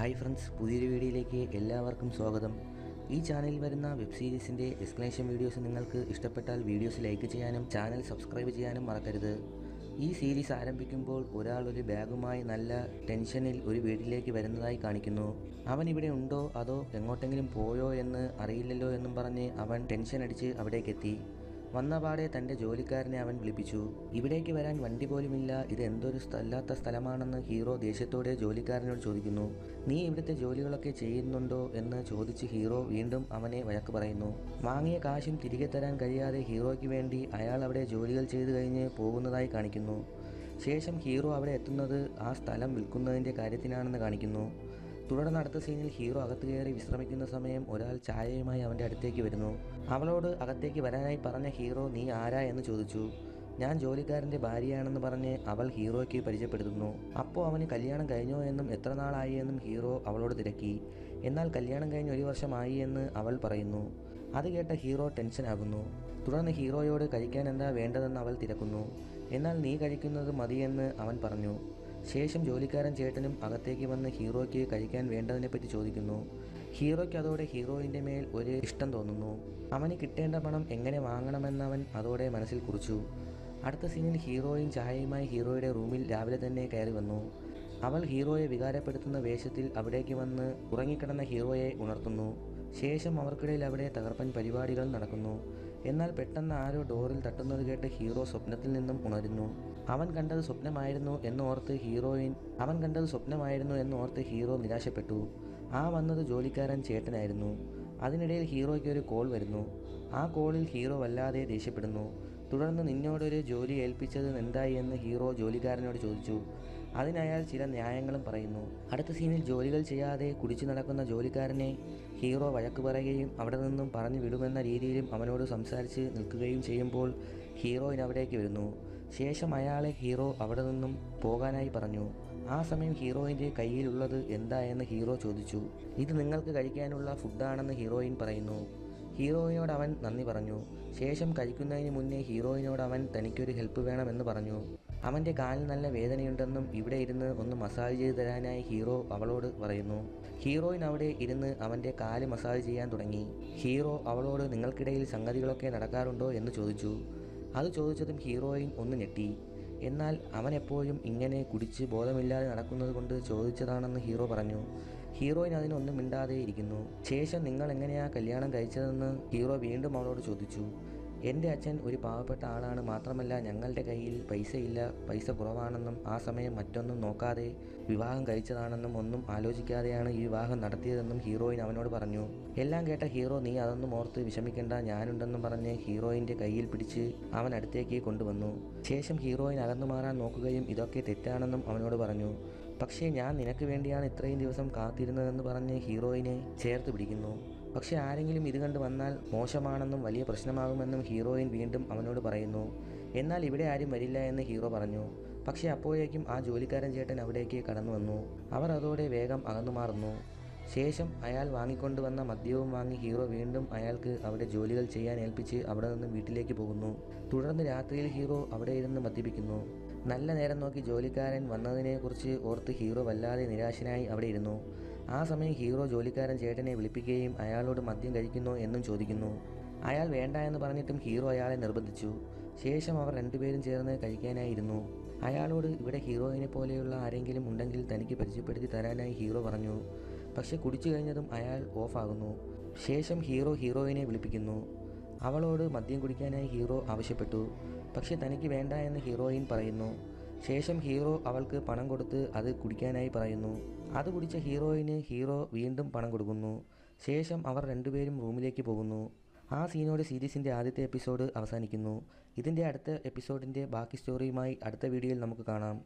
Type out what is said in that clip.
Hi friends പുതിയൊരു വീഡിയോയിലേക്ക് എല്ലാവർക്കും സ്വാഗതം. ഈ ചാനലിൽ വരുന്ന വെബ് സീരീസിന്റെ എക്സ്പ്ലനേഷൻ വീഡിയോസ് നിങ്ങൾക്ക് ഇഷ്ടപ്പെട്ടാൽ വീഡിയോസ് ലൈക്ക് ചെയ്യാനും ചാനൽ സബ്സ്ക്രൈബ് ചെയ്യാനും മറക്കരുത്. ഈ സീരീസ് ആരംഭിക്കുമ്പോൾ ഒരാൾ ഒരു ബാഗുമായി നല്ല ടെൻഷനിൽ ഒരു വീട്ടിലേക്ക് വരുന്നതായി കാണിക്കുന്നു. അവൻ ഇവിടെ ഉണ്ടോ അതോ എങ്ങോട്ടെങ്കിലും പോയോ എന്ന് അറിയില്ലല്ലോ എന്നും പറഞ്ഞ് അവൻ ടെൻഷൻ അടിച്ച് അവിടേക്കെത്തി. വന്നപാടെ തന്റെ ജോലിക്കാരനെ അവൻ വിളിപ്പിച്ചു. ഇവിടേക്ക് വരാൻ വണ്ടി പോലുമില്ല. ഇത് എന്തൊരു അല്ലാത്ത സ്ഥലമാണെന്ന് ഹീറോ ദേഷ്യത്തോടെ ജോലിക്കാരനോട് ചോദിക്കുന്നു. നീ ഇവിടുത്തെ ജോലികളൊക്കെ ചെയ്യുന്നുണ്ടോ? എന്ന് ചോദിച്ച് ഹീറോ വീണ്ടും അവനെ വഴക്ക് പറയുന്നു. വാങ്ങിയ കാശും തിരികെ തരാൻ കഴിയാതെ ഹീറോയ്ക്ക് വേണ്ടി അയാൾ അവിടെ ജോലികൾ ചെയ്തു കഴിഞ്ഞ് പോകുന്നതായി കാണിക്കുന്നു. ശേഷം ഹീറോ അവിടെ എത്തുന്നത് ആ സ്ഥലം വിൽക്കുന്നതിന്റെ കാര്യത്തിനാണെന്ന് കാണിക്കുന്നു. തുടർന്ന് അടുത്ത സീനിൽ ഹീറോ അകത്ത് കയറി വിശ്രമിക്കുന്ന സമയം ഒരാൾ ചായയുമായി അവന്റെ അടുത്തേക്ക് വരുന്നു. അവളോട് അകത്തേക്ക് വരാനായി പറഞ്ഞ ഹീറോ നീ ആരാ? എന്ന് ചോദിച്ചു. ഞാൻ ജോലിക്കാരന്റെ ഭാര്യയാണെന്ന് പറഞ്ഞ് അവൾ ഹീറോയ്ക്ക് പരിചയപ്പെടുത്തുന്നു. അപ്പോൾ അവന് കല്യാണം കഴിഞ്ഞോ എന്നും എത്ര നാളായി എന്നും ഹീറോ അവളോട് തിരക്കി. എന്നാൽ കല്യാണം കഴിഞ്ഞ് ഒരു വർഷമായി എന്ന് അവൾ പറയുന്നു. അത് കേട്ട ഹീറോ ടെൻഷനാകുന്നു തുടർന്ന് ഹീറോയോട് കഴിക്കാൻ എന്താ വേണ്ടതെന്ന് അവൾ തിരക്കുന്നു. എന്നാൽ നീ കഴിക്കുന്നത് മതിയെന്ന് അവൻ പറഞ്ഞു. ശേഷം ജോലിക്കാരൻ ചേട്ടനും അകത്തേക്ക് വന്ന് ഹീറോയ്ക്ക് കഴിക്കാൻ വേണ്ടതിനെപ്പറ്റി ചോദിക്കുന്നു. ഹീറോയ്ക്ക് അതോടെ ഹീറോയിന്റെ മേൽ ഒരു ഇഷ്ടം തോന്നുന്നു. അവന് കിട്ടേണ്ട പണം എങ്ങനെ വാങ്ങണമെന്നവൻ അതോടെ മനസ്സിൽ കുറിച്ചു. അടുത്ത സീനിൽ ഹീറോയും ചായയുമായി ഹീറോയുടെ റൂമിൽ രാവിലെ തന്നെ കയറി വന്നു. അവൾ ഹീറോയെ വികാരപ്പെടുത്തുന്ന വേഷത്തിൽ അവിടേക്ക് വന്ന് ഉറങ്ങിക്കിടന്ന ഹീറോയെ ഉണർത്തുന്നു. ശേഷം അവർക്കിടയിൽ അവിടെ തകർപ്പൻ പരിപാടികൾ നടക്കുന്നു. എന്നാൽ പെട്ടെന്ന് ആരോ ഡോറിൽ തട്ടുന്നത് കേട്ട് ഹീറോ സ്വപ്നത്തിൽ നിന്നും ഉണരുന്നു. അവൻ കണ്ടത് സ്വപ്നമായിരുന്നു എന്നോർത്ത് ഹീറോയിൻ അവൻ കണ്ടത് സ്വപ്നമായിരുന്നു എന്നോർത്ത് ഹീറോ നിരാശപ്പെട്ടു. ആ വന്നത് ജോലിക്കാരൻ ചേട്ടനായിരുന്നു. അതിനിടയിൽ ഹീറോയ്ക്ക് ഒരു കോൾ വരുന്നു. ആ കോളിൽ ഹീറോ വല്ലാതെ ദേഷ്യപ്പെടുന്നു. തുടർന്ന് നിന്നോടൊരു ജോലി ഏൽപ്പിച്ചത് എന്തായി എന്ന് ഹീറോ ജോലിക്കാരനോട് ചോദിച്ചു. അതിനയാൾ ചില ന്യായങ്ങളും പറയുന്നു. അടുത്ത സീനിൽ ജോലികൾ ചെയ്യാതെ കുടിച്ചു നടക്കുന്ന ജോലിക്കാരനെ ഹീറോ വഴക്ക് പറയുകയും അവിടെ നിന്നും പറഞ്ഞു വിടുമെന്ന രീതിയിലും അവനോട് സംസാരിച്ച് നിൽക്കുകയും ചെയ്യുമ്പോൾ ഹീറോയിൻ അവിടേക്ക് വരുന്നു. ശേഷം അയാളെ ഹീറോ അവിടെ നിന്നും പോകാനായി പറഞ്ഞു. ആ സമയം ഹീറോയിന്റെ കയ്യിലുള്ളത് എന്താ എന്ന് ഹീറോ ചോദിച്ചു. ഇത് നിങ്ങൾക്ക് കഴിക്കാനുള്ള ഫുഡാണെന്ന് ഹീറോയിൻ പറയുന്നു. ഹീറോയിനോട് അവൻ നന്ദി പറഞ്ഞു. ശേഷം കഴിക്കുന്നതിന് മുന്നേ ഹീറോയിനോട് അവൻ തനിക്കൊരു ഹെൽപ്പ് വേണമെന്ന് പറഞ്ഞു. അവന്റെ കാലിൽ നല്ല വേദനയുണ്ടെന്നും ഇവിടെ ഇരുന്ന് ഒന്ന് മസാജ് ചെയ്ത് തരാനായി ഹീറോ അവളോട് പറയുന്നു. ഹീറോയിൻ അവിടെ ഇരുന്ന് അവന്റെ കാൽ മസാജ് ചെയ്യാൻ തുടങ്ങി. ഹീറോ അവളോട് നിങ്ങൾക്കിടയിൽ സംഗതികളൊക്കെ നടക്കാറുണ്ടോ എന്ന് ചോദിച്ചു. അത് ചോദിച്ചതും ഹീറോയിൻ ഒന്ന് ഞെട്ടി. എന്നാൽ അവൻ എപ്പോഴും ഇങ്ങനെ കുടിച്ച് ബോധമില്ലാതെ നടക്കുന്നത് കൊണ്ട് ചോദിച്ചതാണെന്ന് ഹീറോ പറഞ്ഞു. ഹീറോയിൻ അതിനൊന്നും മിണ്ടാതെ ഇരിക്കുന്നു ശേഷം നിങ്ങൾ എങ്ങനെയാ കല്യാണം കഴിച്ചതെന്ന് ഹീറോ വീണ്ടും അവളോട് ചോദിച്ചു. എന്റെ അച്ഛൻ ഒരു പാവപ്പെട്ട ആളാണ്. മാത്രമല്ല ഞങ്ങളുടെ കയ്യിൽ പൈസയില്ല. പൈസ കുറവാണെന്നും ആ സമയം മറ്റൊന്നും നോക്കാതെ വിവാഹം കഴിച്ചതാണെന്നും ഒന്നും ആലോചിക്കാതെയാണ് ഈ വിവാഹം നടത്തിയതെന്നും ഹീറോയിൻ അവനോട് പറഞ്ഞു. എല്ലാം കേട്ട ഹീറോ നീ അതൊന്നും ഓർത്ത് വിഷമിക്കേണ്ട. ഞാനുണ്ടെന്നും പറഞ്ഞ് ഹീറോയിന്റെ കയ്യിൽ പിടിച്ച് അവൻ അടുത്തേക്ക് കൊണ്ടുവന്നു. ശേഷം ഹീറോയിൻ അകന്നു മാറാൻ നോക്കുകയും ഇതൊക്കെ തെറ്റാണെന്നും അവനോട് പറഞ്ഞു. പക്ഷേ ഞാൻ നിനക്ക് വേണ്ടിയാണ് ഇത്രയും ദിവസം കാത്തിരുന്നതെന്ന് പറഞ്ഞ് ഹീറോയിനെ ചേർത്ത് പിടിക്കുന്നു. പക്ഷെ ആരെങ്കിലും ഇത് കണ്ട് വന്നാൽ മോശമാണെന്നും വലിയ പ്രശ്നമാകുമെന്നും ഹീറോയിൻ വീണ്ടും അവനോട് പറയുന്നു. എന്നാൽ ഇവിടെ ആരും വരില്ല എന്ന് ഹീറോ പറഞ്ഞു. പക്ഷെ അപ്പോഴേക്കും ആ ജോലിക്കാരൻ ചേട്ടൻ അവിടേക്ക് കടന്നു വന്നു. അവർ അതോടെ വേഗം അകന്നു മാറുന്നു. ശേഷം അയാൾ വാങ്ങിക്കൊണ്ടുവന്ന മദ്യവും വാങ്ങി ഹീറോ വീണ്ടും അയാൾക്ക് അവിടെ ജോലികൾ ചെയ്യാൻ ഏൽപ്പിച്ച് അവിടെ നിന്ന് വീട്ടിലേക്ക് പോകുന്നു. തുടർന്ന് രാത്രിയിൽ ഹീറോ അവിടെ ഇരുന്ന് മദ്യപിക്കുന്നു. നല്ല നേരം നോക്കി ജോലിക്കാരൻ വന്നതിനെക്കുറിച്ച് ഓർത്ത് ഹീറോ വല്ലാതെ നിരാശനായി അവിടെ ഇരുന്നു. ആ സമയം ഹീറോ ജോലിക്കാരൻ ചേട്ടനെ വിളിപ്പിക്കുകയും അയാളോട് മദ്യം കഴിക്കുന്നു എന്നും ചോദിക്കുന്നു. അയാൾ വേണ്ട എന്ന് പറഞ്ഞിട്ടും ഹീറോ അയാളെ നിർബന്ധിച്ചു. ശേഷം അവർ രണ്ടുപേരും ചേർന്ന് കഴിക്കാനായിരുന്നു. അയാളോട് ഇവിടെ ഹീറോയിനെ പോലെയുള്ള ആരെങ്കിലും ഉണ്ടെങ്കിൽ തനിക്ക് പരിചയപ്പെടുത്തി തരാനായി ഹീറോ പറഞ്ഞു. പക്ഷെ കുടിച്ചു കഴിഞ്ഞതും അയാൾ ഓഫാകുന്നു ശേഷം ഹീറോ ഹീറോയിനെ വിളിപ്പിക്കുന്നു. അവളോട് മദ്യം കുടിക്കാനായി ഹീറോ ആവശ്യപ്പെട്ടു. പക്ഷെ തനിക്ക് വേണ്ട എന്ന് ഹീറോയിൻ പറയുന്നു. ശേഷം ഹീറോ അവൾക്ക് പണം കൊടുത്ത് അത് കുടിക്കാനായി പറയുന്നു. അത് കുടിച്ച ഹീറോയിന് ഹീറോ വീണ്ടും പണം കൊടുക്കുന്നു. ശേഷം അവർ രണ്ടുപേരും റൂമിലേക്ക് പോകുന്നു. ആ സീനോട് സീരീസിന്റെ ആദ്യത്തെ എപ്പിസോഡ് അവസാനിക്കുന്നു. ഇതിന്റെ അടുത്ത എപ്പിസോഡിന്റെ ബാക്കി സ്റ്റോറിയുമായി അടുത്ത വീഡിയോയിൽ നമുക്ക് കാണാം.